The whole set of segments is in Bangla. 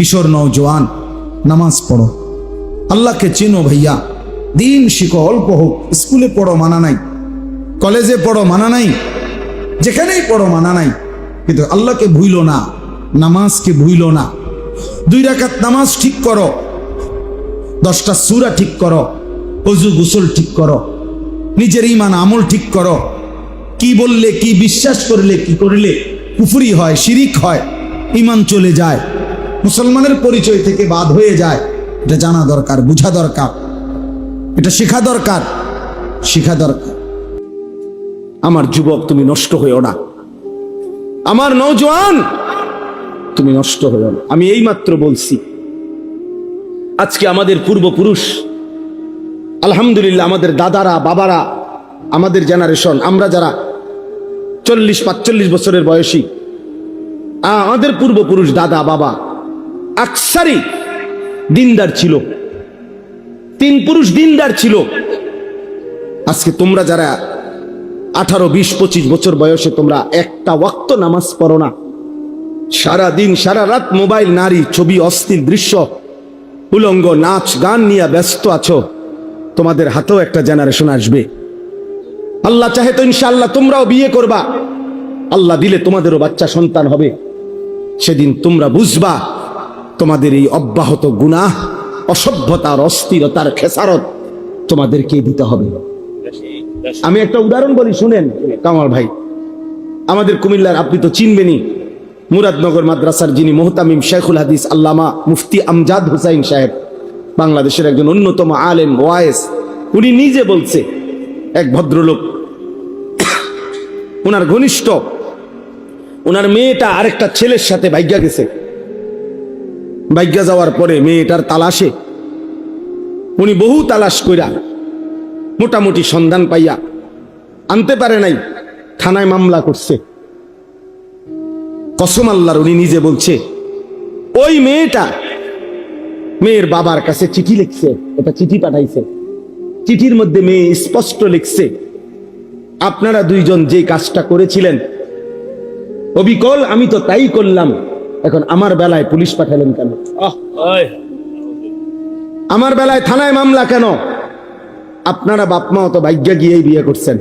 কিশোর নওজোয়ান, নামাজ পড়ো। আল্লাহকে চেনো ভাইয়া। দিন শিখো, অল্প হোক, স্কুলে পড়ো মানা নাই, কলেজে পড়ো মানা নাই, যেখানেই পড়ো মানা নাই। কিন্তু আল্লাহকে ভুইলো না, নামাজকে ভুইলো না। দুই রাকাত নামাজ ঠিক করো, দশটা সুরা ঠিক করো, অজু গোসল ঠিক করো, নিজের ইমান আমল ঠিক করো। কি বললে, কি বিশ্বাস করলে, কি করলে কুফুরি হয়, শিরিক হয় ইমান চলে যায়। মুসলমানের পরিচয় থেকে বাদ হয়ে যায়। এটা জানা দরকার, বোঝা দরকার। এটা শেখা দরকার শেখা দরকার। আমার যুবক, তুমি নষ্ট হইও না। আমার নৌজওয়ান তুমি নষ্ট হইও না। আমি এইমাত্র বলছি, আজকে আমাদের পূর্বপুরুষ, আলহামদুলিল্লাহ আমাদের দাদারা, বাবারা, আমাদের জেনারেশন আমরা যারা চল্লিশ, পাঁচচল্লিশ বছরের বয়সী আমাদের পূর্বপুরুষ দাদা, বাবা আকসারি দিনদার ছিল। তিন পুরুষ দিনদার ছিল। আজকে তোমরা যারা আঠারো, বিশ, পঁচিশ বছর বয়সে তোমরা একটা ওয়াক্ত নামাজ পড়ো না সারা দিন সারা রাত মোবাইল, নারী, ছবি, অস্থির দৃশ্য, উলঙ্গ নাচ, গান নিয়ে ব্যস্ত আছো, তোমাদের হাতেও একটা জেনারেশন আসবে। আল্লাহ চাহে তো ইনশাআল্লাহ তোমরাও বিয়ে করবা। আল্লাহ দিলে তোমাদেরও বাচ্চা সন্তান হবে। সেদিন তোমরা বুঝবা তোমাদের এই অব্যাহত গুনাহ, অসভ্যতার, অস্থিরতার খেসারত তোমাদেরকে দিতে হবে। আমি একটা উদাহরণ বলি, শুনেন কামাল ভাই। আমাদের কুমিল্লার, আপনি তো চিনবেনই, মুরাদনগর মাদ্রাসার যিনি মোহতামিম শেখুল হাদিস আল্লামা মুফতি আমজাদ হুসাইন সাহেব, বাংলাদেশের একজন অন্যতম আলেম, ওয়ায়েস, উনি নিজে বলছে, এক ভদ্রলোক ওনার ঘনিষ্ঠ ওনার মেয়েটা আরেকটা ছেলের সাথে ভাগ্যা গেছে। ভাগ্যা যাওয়ার পরে মেয়েটার তালাশে। উনি বহু তালাশ কইরা মোটামুটি সন্ধান পাইয়া আনতে পারে নাই, থানায় মামলা করছে। কসম আল্লাহর উনি নিজে বলছে, ওই মেয়েটা মেয়ের বাবার কাছে চিঠি লিখছে, এটা চিঠি পাঠাইছে। চিঠির মধ্যে মেয়ে স্পষ্ট লিখছে, আপনারা দুইজন যে কাজটা করেছিলেন, অবিকল আমি তো তাই করলাম। এখন আমার বেলায় পুলিশ পাঠালেন কেন? আমার বেলায় থানায় মামলা কেন? আপনারা বাপ মা তো ভাগ্যা গিয়েই বিয়ে করছেন।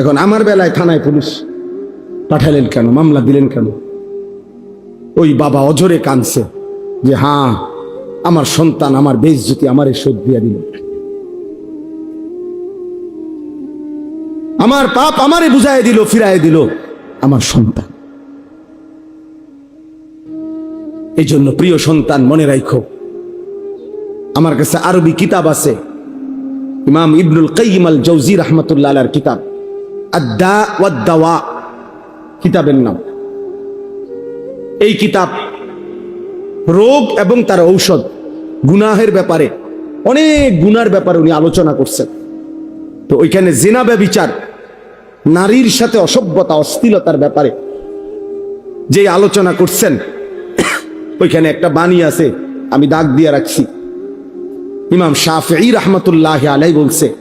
এখন আমার বেলায় থানায় পুলিশ পাঠালেন কেন? মামলা দিলেন কেন? ওই বাবা অজরে কানছে যে হ্যাঁ আমার সন্তান আমার বেইজ্জতি আমার শোধ দিয়া দিল। আমার পাপ আমারে বুঝাই দিল ফিরাই দিল, আমার সন্তান। এই জন্য প্রিয় সন্তান, মনে রাখো আমার কাছে আরবি কিতাব আছে, ইমাম ইবনুল কাইম আল জৌজি রহমতুল্লাহ কিতাব আদা কিতাবের নাম। এই কিতাব রোগ এবং তার ঔষধ গুনাহের ব্যাপারে, অনেক গুনার ব্যাপারে উনি আলোচনা করছেন। তো ওইখানে জেনা ব্যবিচার নারীর সাথে অসভ্যতা, অস্থিলতার ব্যাপারে। যে আলোচনা করছেন, ওইখানে একটা বাণী আছে, আমি দাগ দিয়ে রাখছি। ইমাম শাফি রহমতুল্লাহ আলাই বলছে,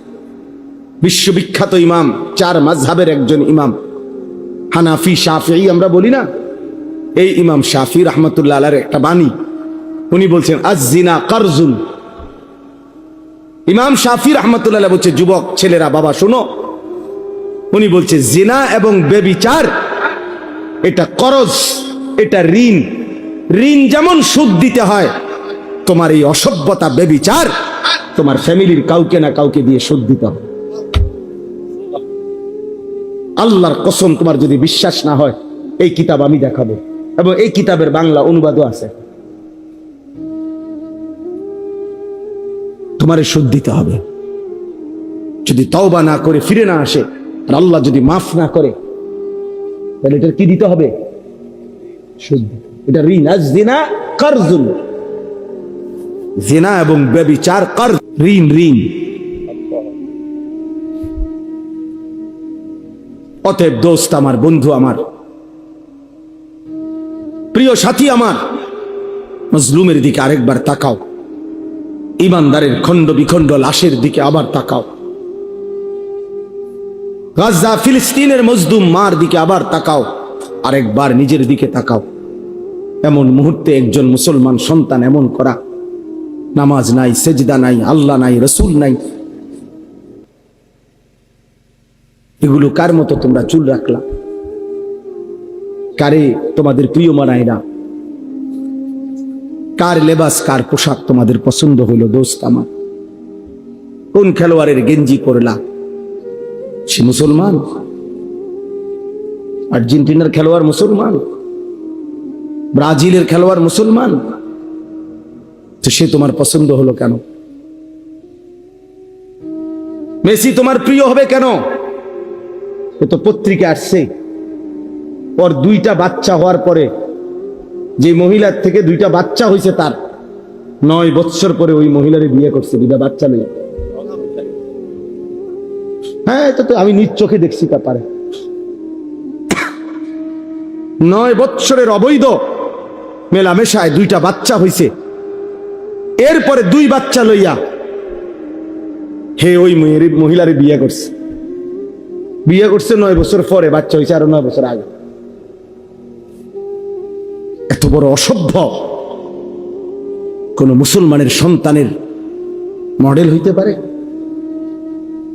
বিশ্ববিখ্যাত ইমাম, চার মাঝহাবের একজন ইমাম। হানাফি শাফি আমরা বলি না? এই ইমাম শাফি রহমতুল্লাহ আলার একটা বাণী। উনি বলছেন আজিনা কারজুন। ইমাম শাফি রহমতুল্লাহ বলছে, যুবক, ছেলেরা, বাবা, শোনো উনি বলছে, জিনা এবং বেবিচার, এটা করজ, এটা ঋণ। ঋণ যেমন সুদ দিতে হয়, তোমার এই অসভ্যতা বেবিচার, তোমার ফ্যামিলির কাউকে না কাউকে দিয়ে সুদ দিতে হবে। আল্লাহর কসম, তোমার যদি বিশ্বাস না হয়, এই কিতাব আমি দেখাবো। এবং এই কিতাবের বাংলা অনুবাদও আছে। তোমার সুদ দিতে হবে। যদি তওবা না করে ফিরে না আসে আর আল্লাহ যদি মাফ না করে, তাহলে এটা কি দিতে হবে? সুদ দিতে হবে। এটা ঋণ আজ দিনা কারজুন। জেনা এবং ব্যবিচার কর ঋণ ঋণ। অতএব দোস্ত আমার, বন্ধু আমার, প্রিয় সাথী আমার, মজলুমের দিকে আরেকবার তাকাও। ইমানদারের খণ্ড বিখণ্ড লাশের দিকে আবার তাকাও। গাজা ফিলিস্তিনের মজদুম মার দিকে আবার তাকাও, আরেকবার নিজের দিকে তাকাও। এমন মুহূর্তে একজন মুসলমান সন্তান এমন করা, নামাজ নাই, সেজদা নাই, আল্লাহ নাই, রসুল নাই। এগুলো কার মতো তোমরা চুল রাখলা? কারে তোমাদের প্রিয় মানায় না? কার লেবাস, কার পোশাক তোমাদের পছন্দ হলো দোস্ত আমার? কোন খেলোয়াড়ের গেঞ্জি করলা সে মুসলমান। আর্জেন্টিনার খেলোয়াড় মুসলমান। ব্রাজিলের খেলোয়াড় মুসলমান। তো সে তোমার পছন্দ হলো কেন? মেসি তোমার প্রিয় হবে কেন? এ তো পত্রিকা আসছে। ওর দুইটা বাচ্চা হওয়ার পরে যে মহিলার থেকে দুইটা বাচ্চা হয়েছে তার, নয় বৎসর পরে ওই মহিলারে বিয়ে করছে, দুইটা বাচ্চা নেই হ্যাঁ এটা তো আমি নিজ চোখে দেখছি ব্যাপারে। নয় বৎসরের অবৈধ মেলামেশায় দুইটা বাচ্চা হইছে। এরপরে দুই বাচ্চা লইয়া হে ওই মহিলারে বিয়ে করছে। বিয়ে করছে নয় বছর পরে, বাচ্চা হয়েছে আরও নয় বছর আগে। এত বড় অসভ্য কোন মুসলমানের সন্তানের মডেল হইতে পারে?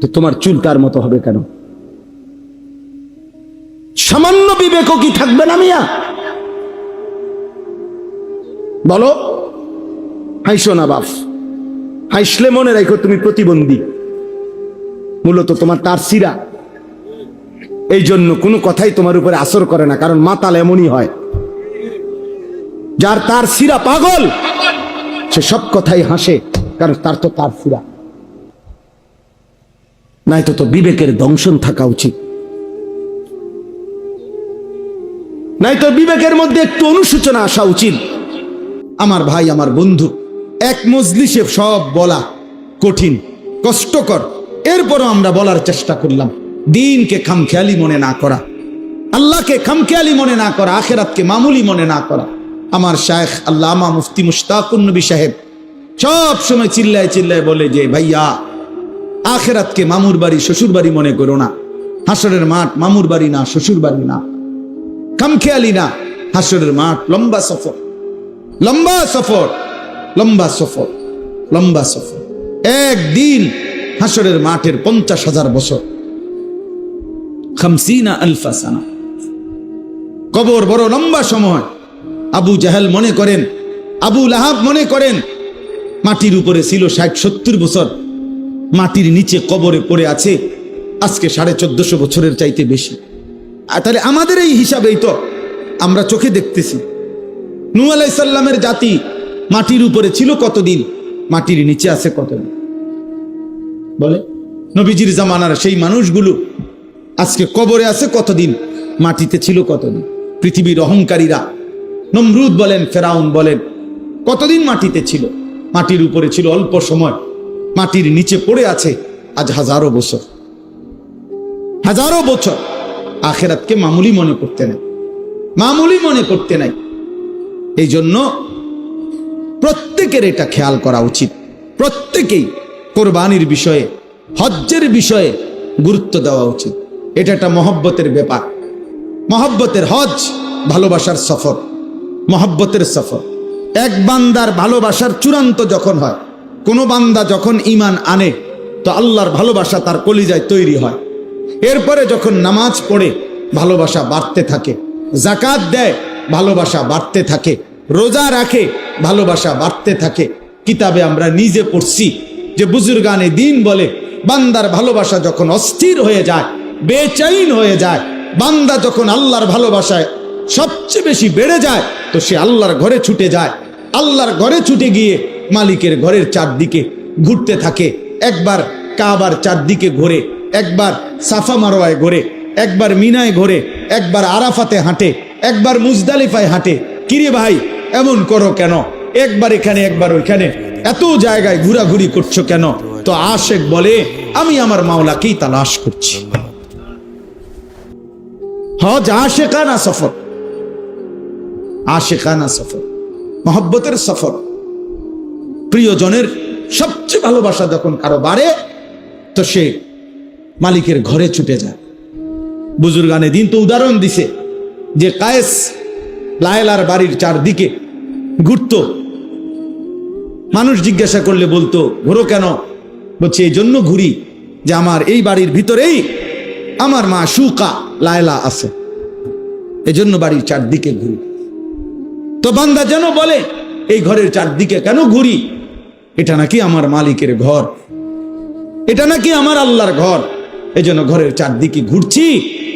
তো তোমার চুল তার মতো হবে কেন? সামান্য বিবেকও কি থাকবে না মিয়া? বলো হাইসো না বাপ। হাইসলে মনে রাখো তুমি প্রতিবন্ধী। মূলত তোমার তার সিরা এই জন্য কোনো কথাই তোমার উপরে আসর করে না, কারণ মাতাল এমনই হয়। যার তার সিরা পাগল, সে সব কথাই হাসে, কারণ তার তো তার সিরা নাই তো বিবেকের দংশন থাকা উচিত। নাই তো বিবেকের মধ্যে একটু অনুসূচনা আসা উচিত। আমার ভাই, আমার বন্ধু, এক মজলিসে সব বলা কঠিন, কষ্টকর। এরপরও আমরা বলার চেষ্টা করলাম, দিনকে খামখেয়ালি মনে না করা, আল্লাহকে খামখেয়ালি মনে না করা, আখেরাতকে মামুলি মনে না করা। আমার শায়েখ আল্লামা মুফতি মুশতাকুন নবী সাহেব সব সময় চিল্লায় চিল্লায় বলে যে, ভাইয়া আখেরাতকে মামুর বাড়ি, শ্বশুর বাড়ি মনে করো না। হাসরের মাঠ, মামুর বাড়ি না, শ্বশুর বাড়ি না। খামখেয়ালি না, হাসরের মাঠ, লম্বা সফর। লম্বা সফর লম্বা সফর লম্বা সফর। একদিন হাসরের মাঠের পঞ্চাশ হাজার বছর। খামসিনা আলফা সানা। কবর বড় লম্বা সময়। আবু জাহেল মনে করেন, আবু লাহাব মনে করেন, মাটির উপরে ছিল ষাট সত্তর বছর। মাটির নিচে কবরে পড়ে আছে। আজকে সাড়ে চোদ্দশো বছরের চাইতে বেশি। আর তাহলে আমাদের এই হিসাবেই তো আমরা চোখে দেখতেছি। নু আলাইসাল্লামের জাতি মাটির উপরে ছিল কতদিন? মাটির নিচে আছে কতদিন? বলে, নবীজির জামানার সেই মানুষগুলো আজকে কবরে আছে কতদিন? মাটিতে ছিল কতদিন? পৃথিবীর অহংকারীরা নমরুদ বলেন, ফেরাউন বলেন, কতদিন মাটিতে ছিল? মাটির উপরে ছিল অল্প সময়। মাটির নিচে পড়ে আছে আজ হাজারো বছর। হাজারো বছর আখেরাতকে মামুলি মনে করতে নাই। মামুলি মনে করতে নাই। এই জন্য প্রত্যেকের এটা খেয়াল করা উচিত। প্রত্যেকেই কোরবানির বিষয়ে, হজ্জের বিষয়ে গুরুত্ব দেওয়া উচিত। এটা একটা মহব্বতের ব্যাপার। মহব্বতের হজ ভালোবাসার সফর। মহব্বতের সফর। এক বান্দার ভালোবাসার চূড়ান্ত যখন হয় কোনো বান্দা যখন ইমান আনে, তো আল্লাহর ভালোবাসা তার কলিজায় তৈরি হয়। এরপরে যখন নামাজ পড়ে, ভালোবাসা বাড়তে থাকে। জাকাত দেয়, ভালোবাসা বাড়তে থাকে। রোজা রাখে, ভালোবাসা বাড়তে থাকে। কিতাবে আমরা নিজে পড়ছি যে বুজুর্গানে দিন বলে, বান্দার ভালোবাসা যখন অস্থির হয়ে যায়, বেচাইন হয়ে যায়, বান্দা যখন আল্লাহর ভালোবাসায় সবচেয়ে বেশি বেড়ে যায়, তো সে আল্লাহর ঘরে ছুটে যায়। আল্লাহর ঘরে ছুটে গিয়ে মালিকের ঘরের চারদিকে ঘুরতে থাকে। একবার কাবার চারদিকে ঘোরে, একবার সাফা মারোয়ায় ঘোরে, একবার মিনায় ঘোরে, একবার আরাফাতে হাঁটে, একবার মুজদালিফায় হাঁটে। কিরে ভাই, এমন করো কেন? একবার এখানে, একবার ওইখানে। এত জায়গায় ঘোরাঘুরি করছ কেন? তো আশেক বলে, আমি আমার মাওলাকেই তালাশ করছি। হজ আশেকানা সফর। আশেকানা সফর। মহব্বতের সফর। প্রিয়জনের সবচেয়ে ভালোবাসা যখন কারও বাড়ে, তো সে মালিকের ঘরে ছুটে যায়। বুজুর্গানে দিন তো উদাহরণ দিছে যে কায়েস লায়লার বাড়ির চারদিকে ঘুরতো। মানুষ জিজ্ঞাসা করলে বলতো, ঘোরো কেন? বলছে, এই জন্য ঘুরি যে আমার এই বাড়ির ভিতরেই আমার মা সুকা লায়লা আছে। এজন্য বাড়ির চারদিকে ঘুরি। তো বান্দা যেন বলে, এই ঘরের চারদিকে কেন ঘুরি? এটা নাকি আমার মালিকের ঘর। এটা নাকি আমার আল্লাহর ঘর। এজন্য ঘরের চারদিকে ঘুরছি,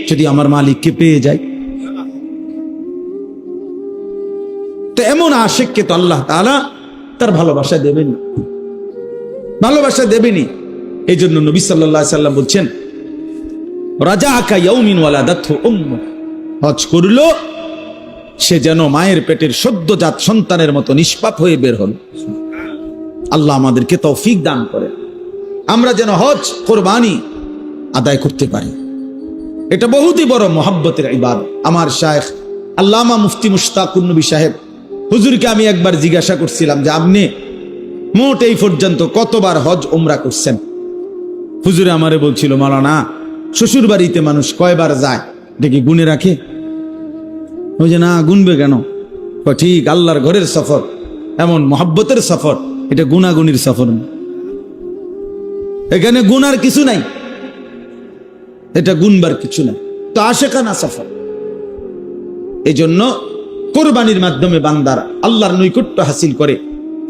যদি আমার মালিককে পেয়ে যাই। তো এমন আশেককে তো আল্লাহ তাআলা তার ভালোবাসা দেবেন ভালোবাসা দেবেনি। এই জন্য নবী সাল্লাহ সাল্লাম বলছেন রাজা আকা ইয়ৌমিন ওয়ালাদাত হজ করল, সে যেন মায়ের পেটের সদ্যজাত সন্তানের মতো নিষ্পাপ হয়ে বের হল। আল্লাহ আমাদেরকে তৌফিক দান করে। আমরা যেন হজ, কোরবানি আদায় করতে পারি। এটা বহুতই বড় মোহাব্বতের ইবাদ আমার শায়েখ আল্লামা মুফতি মুশতাকুর নবী সাহেব, হুজুরকে আমি একবার জিজ্ঞাসা করছিলাম যে, আপনি মোট এই পর্যন্ত কতবার হজ ওমরা করছেন? হুজুরে আমারে বলছিল, মালানা শ্বশুর বাড়িতে মানুষ কয়বার যায়? দেখি গুনে রাখে। ওই যে, না, গুনবে কেন? ঠিক, আল্লাহর ঘরের সফর, এমন মহাব্বতের সফর। এটা গুনাগুনির সফর। এখানে গুনার কিছু নাই। এটা গুনবার কিছু নাই। তো আশেখানা সফর। এই জন্য কোরবানির মাধ্যমে বান্দার আল্লাহর নৈকট্য হাসিল করে,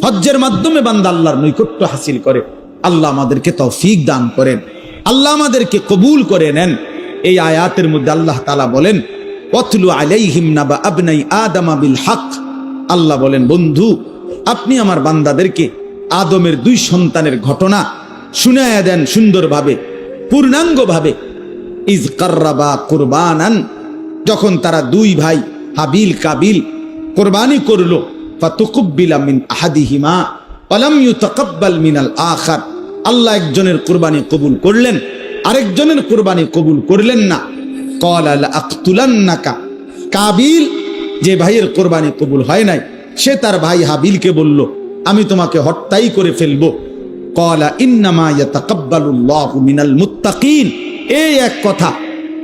হজ্জের মাধ্যমে বান্দা আল্লাহর নৈকট্য হাসিল করে, আল্লাহ আমাদেরকে তৌফিক দান করেন। আল্লাহ আমাদেরকে কবুল করে নেন। এই আয়াতের মধ্যে আল্লাহ তালা বলেন অতলু আলাইহিম নাবা আবনাই আদামা বিল হক। আল্লাহ বলেন, বন্ধু আপনি আমার বান্দাদেরকে আদমের দুই সন্তানের ঘটনা শুনায়া দেন সুন্দরভাবে, পূর্ণাঙ্গভাবে। ইজ কার্রাবা কুরবানান, যখন তারা দুই ভাই হাবিল কাবিল কোরবানি করল মিন আহাদিহিমা অলাম ইউতাকাব্বাল মিনাল আখার। আল্লাহ একজনের কোরবানি কবুল করলেন, আরেকজনের কোরবানি কবুল করলেন না। ক্বালা লাআকতুলান্নাকা কাবিল যে ভাইয়ের কোরবানি কবুল হয় নাই সে তার ভাই হাবিলকে বলল, আমি তোমাকে হত্যাই করে ফেলব। কলা, ইন্নামা ইয়াতাকাব্বালুল্লাহু মিনাল মুত্তাকিন। এই এক কথা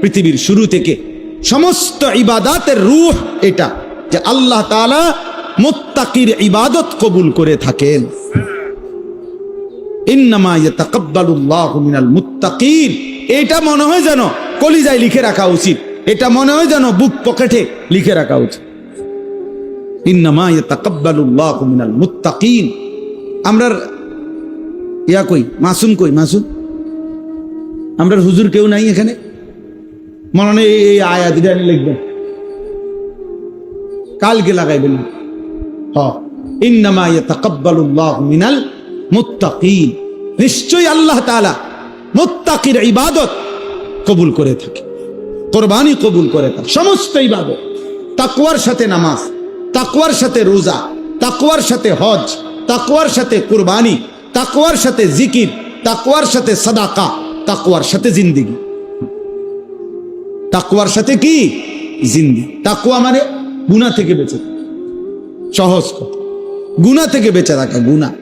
পৃথিবীর শুরু থেকে সমস্ত ইবাদাতের রূহ এটা যে আল্লাহ তাআলা মুত্তাকির ইবাদত কবুল করে থাকেন। ইন্নামা ইয়াতাকাব্বালুল্লাহু মিনাল মুত্তাকিন। এটা মনে হয় যেন কলিজায় লিখে রাখা উচিত। এটা মনে হয় যেন বুক পকেটে লিখে রাখা উচিত। আমরা ইয়া কই? মাসুম কই? মাসুম? আমরা হুজুর কেউ নাই এখানে? মনে এই লিখবেন। কালকে লাগাইবেন। হ। ইন্নামা নিশ্চয়ই আল্লাহ তাআলা মুত্তাকির ইবাদত কবুল করে থাকে। কোরবানি কবুল করে থাকে। সমস্ত ইবাদত। তাকওয়ার সাথে নামাজ। তাকওয়ার সাথে রোজা, তাকওয়ার সাথে হজ, তাকওয়ার সাথে কুরবানি, তাকওয়ার সাথে জিকির, তাকওয়ার সাথে সাদাকা, তাকওয়ার সাথে জিন্দিগি। তাকওয়ার সাথে কি? জিন্দি তাকওয়া মানে গুনাহ থেকে বেঁচে সহজ কথা। গুনাহ থেকে বেঁচে থাকা, গুনাহ।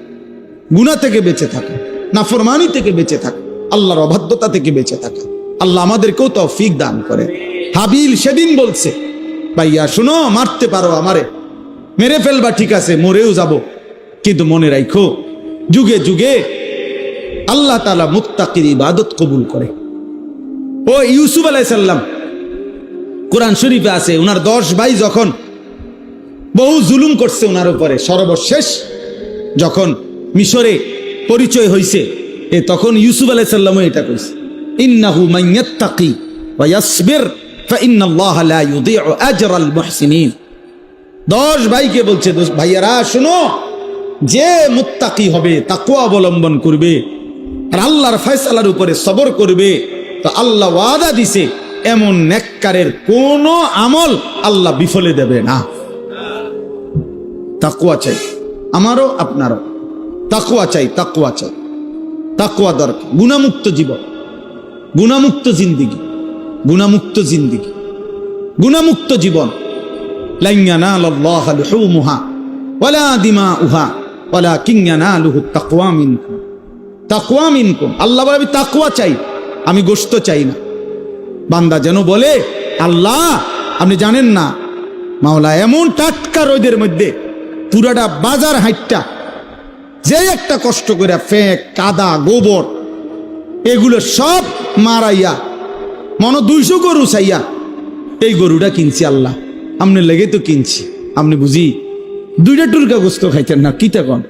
গুনাহ থেকে বেঁচে থাকা। নাফরমানি থেকে বেঁচে থাকা। আল্লাহর অবাধ্যতা থেকে বেঁচে থাকা। আল্লাহ আমাদেরকেও তৌফিক দান করে হাবিল সেদিন বলছে, ভাইয়া, শোনো, মারতে পারো আমারে। মেরে ফেলবা, ঠিক আছে, মরেও যাব। কিন্তু মনে রাখো যুগে যুগে আল্লাহ তালা মুত্তাকির ইবাদত কবুল করে। ও ইউসুফ আলাইসাল্লাম কোরআন শরীফে আছে ওনার দশ ভাই যখন বহু জুলুম করছে ওনার উপরে, সর্বশেষ যখন মিশরে পরিচয় হইছে, এ তখন ইউসুফ আলাইসাল্লামও এটা কইছে, ইন্নাহু মাইয়াত্তাকি ওয়া ইয়াসবির ফাইন্নাল্লাহা লা ইউযিউ আজরাল মুহসিনিন। দশ ভাইকে বলছে ভাইয়ারা, শুনো, যে মুত্তাকি হবে তাকুয়া অবলম্বন করবে, আর আল্লাহর ফয়সালার উপরে সবর করবে, তো আল্লাহ ওয়াদা দিছে, এমন নেককারের কোন আমল আল্লাহ বিফলে দেবে না। তাকুয়া চাই, আমারও, আপনারও। তাকুয়া চাই তাকুয়া চাই। তাকুয়া দরকার, গুণামুক্ত জীবন, গুণামুক্ত জিন্দিগি গুণামুক্ত জিন্দিগি, গুণামুক্ত জীবন। আল্লাহ বলে, আমি তাকওয়া চাই। আমি গোশত চাই না। বান্দা যেন বলে, আল্লাহ, আপনি জানেন না, মাওলা, এমন টাটকা রোদের মধ্যে পুরাটা বাজার হাইটটা, যে একটা কষ্ট করে ফেঁক, কাদা, গোবর, এগুলো সব মারাইয়া, মন দুইশো গরু চাইয়া এই গরুটা কিনছি আল্লাহ। আপনি লেগে তো কিনছি। আপনি বুঝি দুইটা টুরকা গোস্ত খাইতেন না, কি তখন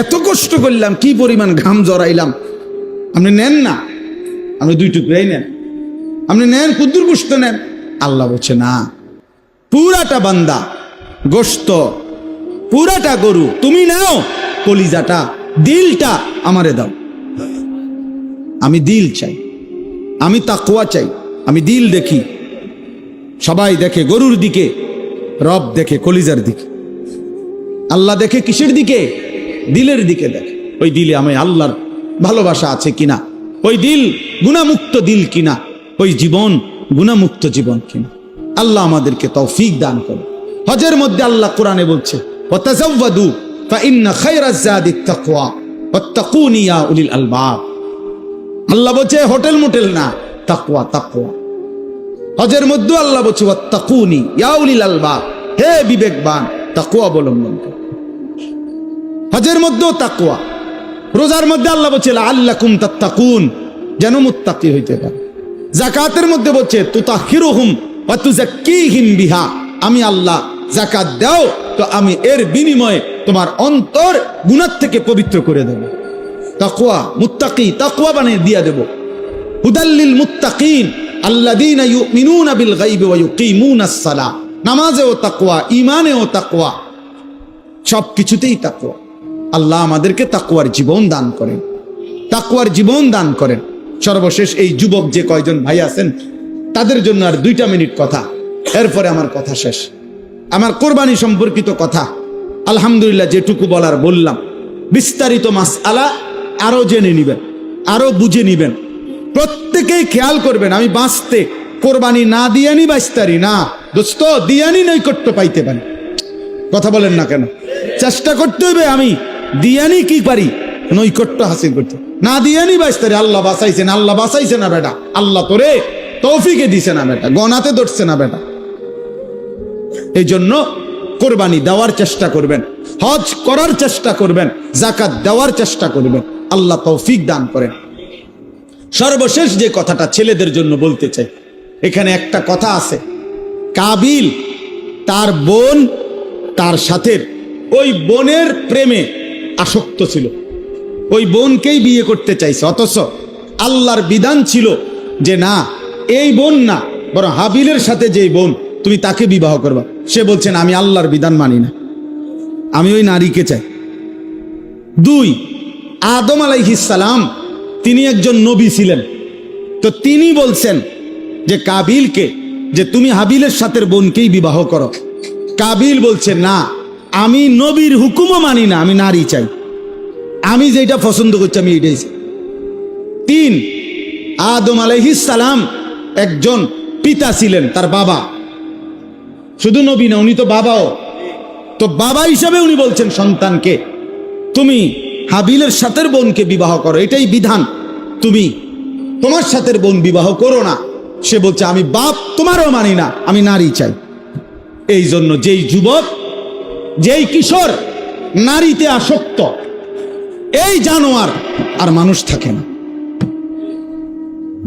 এত কষ্ট করলাম, কি পরিমাণ ঘাম জড়াইলাম। আপনি নেন না আপনি দুই টুকরাই নেন। আপনি নেন, কুদ্দুর গোস্ত নেন। আল্লাহ বলছে, না, পুরাটা বান্দা, গোস্ত, পুরাটা গরু, তুমি নাও, কলিজাটা, দিলটা আমারে দাও। আমি দিল চাই, আমি তাকুয়া চাই, আমি দিল দেখি। সবাই দেখে গরুর দিকে, রব দেখে কলিজার দিকে। আল্লাহ দেখে কিসের দিকে? দিলের দিকে দেখে। ওই দিলে আমি আল্লাহর ভালোবাসা আছে কিনা? ওই দিল গুণামুক্ত দিল কিনা? ওই জীবন গুণামুক্ত জীবন কিনা? আল্লাহ আমাদেরকে তৌফিক দান করে হজের মধ্যে আল্লাহ কোরআনে বলছে আল্লাহ বলছে, হোটেল মোটেল না তাকুয়া তাকুয়া হজের মধ্যে আল্লাহ বলছে, ওয়াত্তাকুনি, ইয়া উলিল আলবাব। হে বিবেকবান তাকওয়া অবলম্বন করো। হজের মধ্যেও তাকুয়া। রোজার মধ্যে আল্লাহ বলছে আল্লাকুম তাত্তাকুন যেন মুত্তাকি হইতে পারে। জাকাতের মধ্যে বলছে, তুতাহিরুহুম ওয়া তুজাক্কিহিম বিহা আমি আল্লাহ জাকাত দাও, তো আমি এর বিনিময়ে তোমার অন্তর গুণার থেকে পবিত্র করে দেব। তাকুয়া, মুত্তাকি, তাকুয়া বানিয়ে দিয়া দেব। হুদাল্লিল মুত্তাকিন নামাজেও তাকওয়া, ঈমানেও তাকওয়া। সব কিছুতেই তাকওয়া। আল্লাহ আমাদেরকে তাকওয়ার জীবন দান করেন। তাকওয়ার জীবন দান করেন। সর্বশেষ এই যুবক যে কয়জন ভাই আছেন, তাদের জন্য আর দুইটা মিনিট কথা। এরপরে আমার কথা শেষ। আমার কোরবানি সম্পর্কিত কথা। আলহামদুলিল্লাহ যেটুকু বলার বললাম। বিস্তারিত মাস আলা আরও জেনে নিবেন, আরও বুঝে নিবেন। প্রত্যেকেই খেয়াল করবেন, আমি বাঁচতে, কোরবানি না দিয়ানি বাঁচতারি না। দোস্ত, দিয়ানি নৈকট্য পাইতে পারি। কথা বলেন না কেন? চেষ্টা করতে হবে আমি, দিয়ানি কি পারি? নৈকট্য হাসিল করতে। না দিয়ানি বাঁচতারি আল্লাহ বাঁচাইছেন, আল্লাহ বাঁচাইছে না বেটা। আল্লাহ তোরে তৌফিকে দিছে না বেটা, গনাতে ধরছে না বেটা। এই জন্য কোরবানি দেওয়ার চেষ্টা করবেন, হজ করার চেষ্টা করবেন জাকাত দেওয়ার চেষ্টা করবেন, আল্লাহ তৌফিক দান করেন। সর্বশেষ যে কথাটা ছেলেদের জন্য বলতে চাই, এখানে একটা কথা আছে। কাবিল তার বোন, তার সাথে ওই বোনের প্রেমে আসক্ত ছিল। ওই বোনকেই বিয়ে করতে চাইছে, অথচ আল্লাহর বিধান ছিল যে না, এই বোন না, বরং হাবিলের সাথে যেই বোন, তুমি তাকে বিবাহ করবা। সে বলছেন আমি আল্লাহর বিধান মানি না। আমি ওই নারীকে চাই। দুই, আদম আলাইহিসালাম তিনি একজন নবী ছিলেন। তো তিনি বলছেন যে কাবিলকে, যে তুমি হাবিলের সাথে বোনকেই বিবাহ করো। কাবিল বলছে, না, আমি নবীর হুকুমও মানি না, আমি নারী চাই। আমি যেটা পছন্দ করছি, আমি এটাই। তিন, আদম আলাইহিসালাম একজন পিতা ছিলেন, তার বাবা। শুধু নবী না, উনি তো বাবাও। তো বাবা হিসাবে উনি বলছেন সন্তানকে, তুমি হাবিলের সাথের বোনকে বিবাহ করো, এটাই বিধান। তুমি তোমার সাথের বোন বিবাহ করো না। সে বলছে, আমি বাপ, তোমারও মানি না, আমি নারী চাই। এই জন্য যেই যুবক, যেই কিশোর নারীতে আসক্ত, এই জানোয়ার আর মানুষ থাকে না।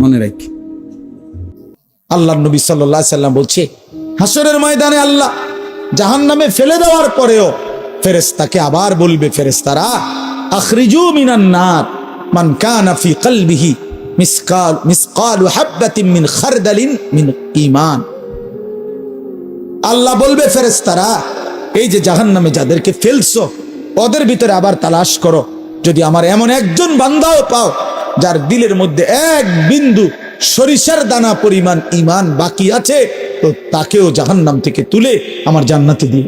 মনে রাখি। আল্লাহ নবী সাল্লাহ সাল্লাম বলছে, হাসরের ময়দানে আল্লাহ জাহান নামে ফেলে দেওয়ার পরেও ফেরেস্তাকে আবার বলবে ফেরেস্তারা আখরিজু মিনান নার। মান কানা ফি কলবিহি মিসকাল মিসকাল হাব্বাতিন মিন খারদালিন মিন ঈমান। আল্লাহ বলবে ফেরেস্তারা এই যে জাহান্নামে যাদেরকে ফেলছো, ওদের ভিতরে আবার তালাশ করো। যদি আমার এমন একজন বান্দাও পাও, যার দিলের মধ্যে এক বিন্দু সরিষার দানা পরিমাণ ইমান বাকি আছে, তো তাকেও জাহান্নাম থেকে তুলে আমার জান্নাতে দিয়ে।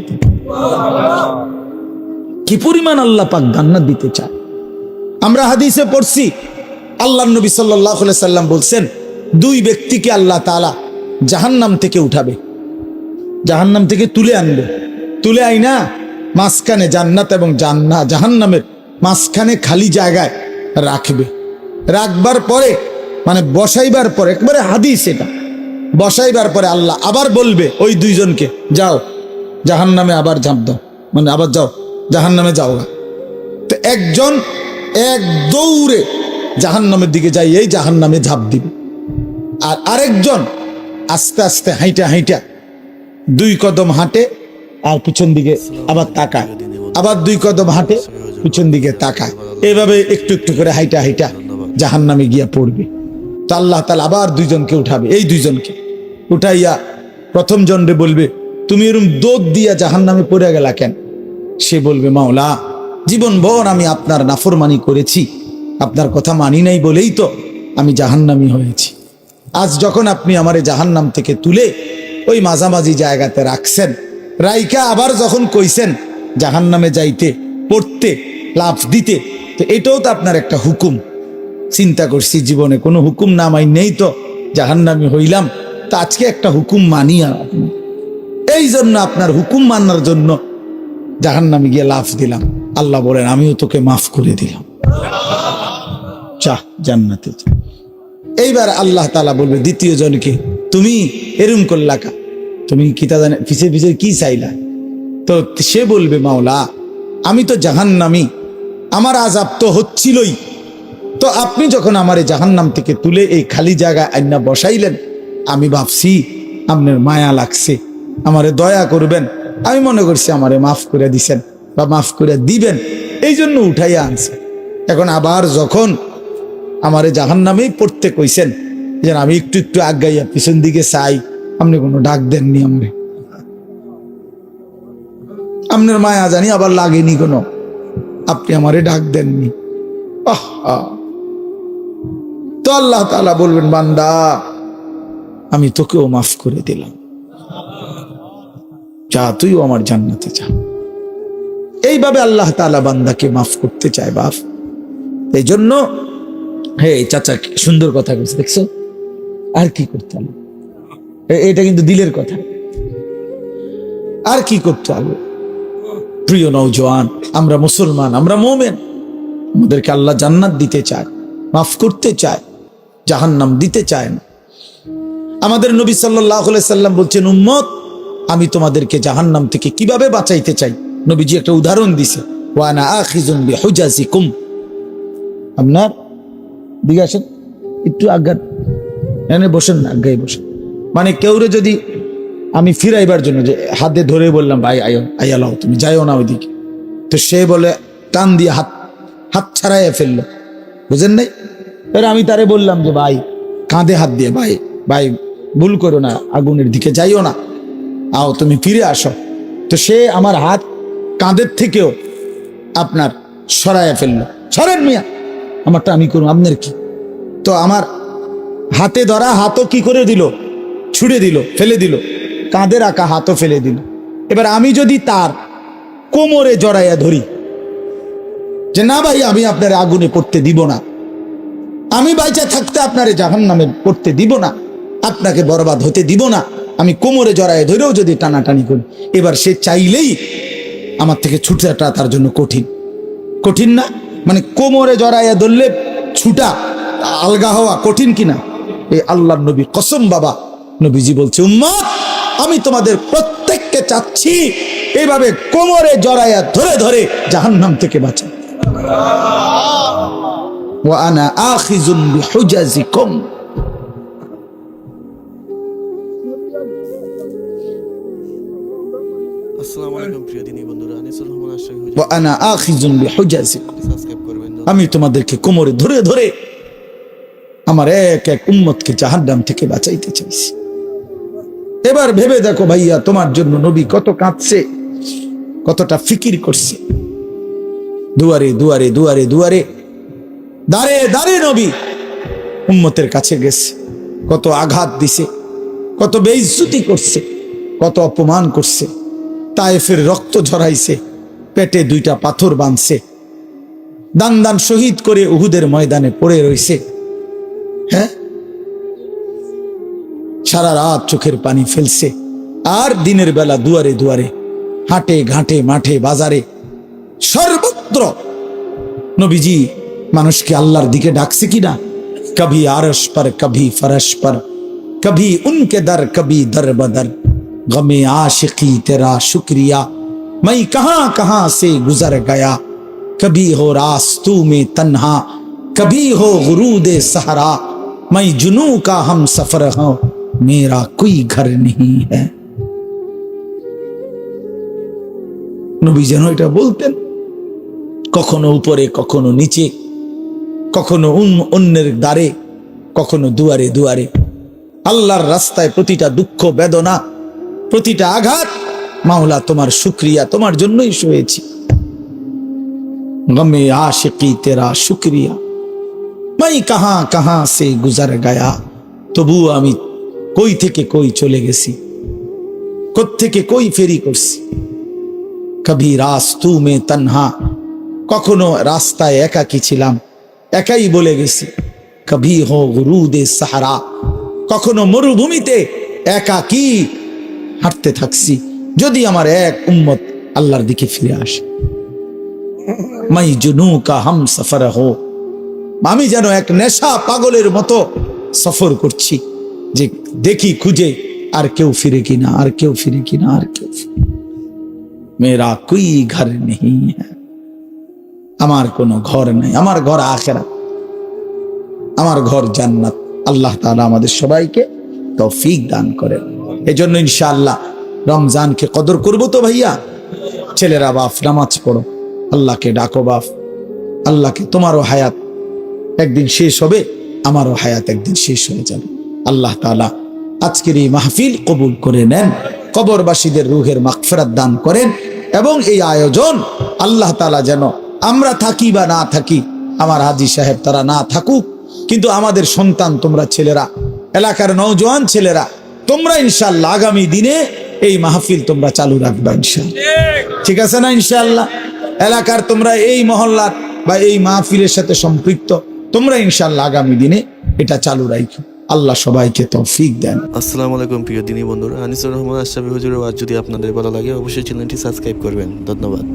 কি পরিমাণ আল্লাহ পাক জান্নাত দিতে চায়? আমরা হাদিসে পড়ছি, আল্লাহ নবী সাল্লাহ সাল্লাম বলছেন, দুই ব্যক্তিকে আল্লাহ তালা জাহান্নাম থেকে উঠাবে। জাহান্নাম থেকে তুলে আনবে। তুলে আইনা, মাঝখানে জান্নাত এবং জান্না, জাহান্নামের মাঝখানে খালি জায়গায় রাখবে। রাখবার পরে মানে বসাইবার পরে, একবারে হাদিস এটা। বসাইবার পরে আল্লাহ আবার বলবে, ওই দুইজনকে, যাও জাহান নামে আবার ঝাঁপ দাও। মানে আবার যাও জাহান নামে যাও গা। তো একজন এক দৌড়ে জাহান নামের দিকে যাই, এই জাহান নামে ঝাঁপ দিবে। আর আরেকজন আস্তে আস্তে হাইটা হাইটা দুই কদম হাঁটে আর পিছন দিকে আবার তাকায়। আবার দুই কদম হাঁটে, পিছন দিকে তাকায়। এইভাবে একটু একটু করে হাইটা হাইটা জাহান নামে গিয়া পড়বে। তো আল্লাহ তালা আবার দুইজনকে উঠাবে, এই দুইজনকে। উঠাইয়া প্রথম জনরে বলবে, তুমি এরম দোদ দিয়া জাহান নামে পড়ে গেলা কেন? সে বলবে, মাওলা জীবন ভর আমি আপনার নাফরমানি করেছি। আপনার কথা মানি নাই বলেই তো আমি জাহান্নামি হয়েছি। আজ যখন আপনি আমারে জাহান্নাম থেকে তুলে ওই মাঝামাঝি জায়গাতে রাখছেন, রাইকা আবার যখন কইছেন, জাহান্নামে যাইতে, পড়তে লাভ দিতে, তো এটাও তো আপনার একটা হুকুম। চিন্তা করছি জীবনে কোনো হুকুম না মাই নেই তো জাহান্নামি হইলাম। তো আজকে একটা হুকুম মানি আর এই জন্য আপনার হুকুম মানার জন্য জাহান্নামে গিয়ে লাফ দিলাম। আল্লাহ বলেন, আমিও তোকে মাফ করে দিলাম। চাহ, জান্নাতে এইবার আল্লাহ তালা বলবে, দ্বিতীয় জনকে তুমি, এরম করলা কা তুমি কি তা জানে, পিছে পিছে কি চাইলা? তো সে বলবে, মাওলা, আমি তো জাহান্নামি। আমার আজাব তো হচ্ছিলই। তো আপনি যখন আমারে জাহান্নাম থেকে তুলে এই খালি জায়গায় আইনা বসাইলেন, আমি ভাবছি আপনার মায়া লাগছে। আমারে দয়া করবেন। আমি মনে করছি আমারে মাফ করে দিছেন বা মাফ করে দিবেন। এই জন্য উঠাইয়া আনছে। এখন আবার যখন আমারে জাহান নামেই পড়তে কইছেন, যেন আমি একটু একটু আগাইয়া পিছন দিকে চাই, আপনি কোনো ডাক দেননি আমরে। আপনার মায়া জানি আবার লাগেনি কোনো। আপনি আমারে ডাক দেননি। তো আল্লাহ তাআলা বলবেন, বান্দা, আমি তোকেও মাফ করে দিলাম। যা তুইও আমার জান্নাতে যা। এইভাবে আল্লাহ তাআলা বান্দাকে মাফ করতে চায় বাপ। এই জন্য হে চাচা সুন্দর কথা বলছে, দেখছ? আর কি করতে হবে? এটা কিন্তু দিলের কথা। আর কি করতে হবে? প্রিয় নৌজওয়ান আমরা মুসলমান, আমরা মোমেন। আমাদেরকে আল্লাহ জান্নাত দিতে চায়, মাফ করতে চায়, জাহান্নাম দিতে চায় না। আমাদের নবী সাল্লাহ সাল্লাম বলছেন, উম্মত আমি তোমাদেরকে জাহান্নাম থেকে কীভাবে বাঁচাইতে চাই? নবীজি একটা উদাহরণ দিছে। ওয়ানা আখিজুন বিহুজাজিকুম। আপনার দিকে আসেন। একটু আজ্ঞা এনে বসেন না, আজ্ঞায় বসেন। মানে কেউরে যদি আমি ফিরাইবার জন্য যে হাতে ধরে বললাম, ভাই, আয়ো আয়ালাও তুমি যাইও না ওইদিকে। তো সে বলে, টান দিয়ে হাত হাত ছাড়াইয়া ফেলল। বুঝেন নাই? এবার আমি তারে বললাম যে, ভাই, কাঁধে হাত দিয়ে, ভাই ভাই, ভুল করো না, আগুনের দিকে যাইও না। আও, তুমি ফিরে আসো। তো সে আমার হাত কাঁধের থেকেও আপনার সরাইয়া ফেলল। সরেন মিয়া, আমারটা আমি করুন আপনার কি? তো আমার হাতে ধরা হাতও কি করে দিল? ছুড়ে দিল, ফেলে দিল, কাঁধে রাখা হাতও ফেলে দিল। এবার আমি যদি তার কোমরে জড়াইয়া ধরি, যে না ভাই, আমি আপনার আগুনে পড়তে দিব না। আমি বাইচা থাকতে আপনারে জাহান নামে পড়তে দিব না। আপনাকে বরবাদ হতে দিব না। আমি কোমরে জড়ায় ধরেও যদি টানাটানি করি, এবার সে চাইলেই আমার থেকে ছুটাটা তার জন্য কঠিন। কঠিন না মানে কোমরে জড়াইয়া ধরলে ছুটা আলগা হওয়া কঠিন কিনা? এই আল্লাহ নবী কসম বাবা, নবীজি বলছে উম্মাদ আমি তোমাদের প্রত্যেককে চাচ্ছি এইভাবে কোমরে জড়াইয়া ধরে ধরে জাহান্নাম থেকে বাঁচা ও আনা আখিজুম বিহুজাজিকুম। আমি তোমাদেরকে কোমরে ধরে ধরে আমার এক এক উম্মতকে জাহান্নাম থেকে বাঁচাইতে চাইছি। এবার ভেবে দেখো ভাইয়া, তোমার জন্য নবী কত কাঁদছে, কতটা ফিকির করছে। দুয়ারে দুয়ারে দুয়ারে দুয়ারে দারে দারে নবী উম্মতের কাছে গেছে। কত আঘাত দিছে, কত বেইজ্জুতি করছে, কত অপমান করছে, তায়েফের রক্ত ঝরাইছে পেটে দুইটা পাথর বাঁধছে। দান দান শহীদ করে উহুদের ময়দানে পড়ে রয়েছে হ্যাঁ? সারা রাত চোখের পানি ফেলছে। আর দিনের বেলা দুয়ারে দুয়ারে, হাটে ঘাটে মাঠে বাজারে। সর্বত্র নবীজি মানুষকে আল্লাহর দিকে ডাকছে কিনা কবি আরস পর কবি ফরস পর কবি উনকে দর কবি দর বদর। গমে আশিকি তেরা শুক্রিয়া। मैं कहां कहां से गुजर गया कभी हो रास्तू में तन्हा कभी हो गुरूद सहरा मैं जुनू का हम सफर हूं मेरा कोई घर नहीं है নবী যেন এটা বলতেন কখনো উপরে কখনো নিচে কখনো উন- অন্যের দ্বারে কখনো দুয়ারে দুয়ারে আল্লাহর রাস্তায় প্রতিটা দুঃখ বেদনা প্রতিটা আঘাত মাওলা, তোমার শুক্রিয়া, তোমার জন্যই শুয়েছি। গমে আশিকি, তেরা শুক্রিয়া। মাই কাহা কাহা সে গুজার গায়া। তবু আমি কই থেকে কই চলে গেছি? থেকে কই ফেরি করছি? কবি রাস্তু মে তন্হা। কখনো রাস্তায় একাকি ছিলাম, একাই বলে গেছি, কবি হো গুরুদে সাহারা। কখনো মরুভূমিতে একাকি হাঁটতে থাকছি। যদি আমার এক উম্মত আল্লাহর দিকে ফিরে আসে। মাই জুনু কা হাম সফর হো আমি যেন এক নেশা পাগলের মতো সফর করছি যে দেখি, খুঁজে আর কেউ ফিরে কিনা, আর কেউ ফিরে কিনা, আর কেউ মেরা কোই ঘর নেই হ্যাঁ। আমার কোনো ঘর নেই, আমার ঘর আখেরা আমার ঘর জান্নাত। আল্লাহ তালা আমাদের সবাইকে তৌফিক দান করেন। এজন্য ইনশাআল্লাহ রমজানকে কদর করব তো ভাইয়া? ছেলেরা বাপ, নামাজ পড়ো। আল্লাহকে ডাকো বাপ। আল্লাহকে তোমারও হায়াত একদিন শেষ হবে, আমারও হায়াত একদিন শেষ হয়ে যাবে। আল্লাহ তাআলা আজকের এই মাহফিল কবুল করে নেন, কবরবাসীদের রুহের মাগফিরাত দান করেন এবং এই আয়োজন আল্লাহ তাআলা যেন আমরা থাকি বা না থাকি, আমার হাজি সাহেব তারা না থাকুক, কিন্তু আমাদের সন্তান তোমরা ছেলেরা, এলাকার নওজোয়ান ছেলেরা, তোমরা ইনশাল্লাহ আগামী দিনে এই মাহফিল তোমরা চালু রাখবা ইনশাল্লাহ ঠিক আছে না ইনশাল্লাহ এলাকার তোমরা এই মহল্লার বা এই মাহফিলের সাথে সম্পৃক্ত, তোমরা ইনশাল্লাহ আগামী দিনে এটা চালু রাখো আল্লাহ সবাইকে তৌফিক দেন। আসসালামু আলাইকুম প্রিয় দিনী বন্ধুরা। আনিসুর রহমান আশরাফি হুজুরের ওয়াজ যদি আপনাদের ভালো লাগে, অবশ্যই চ্যানেলটি সাবস্ক্রাইব করবেন। ধন্যবাদ।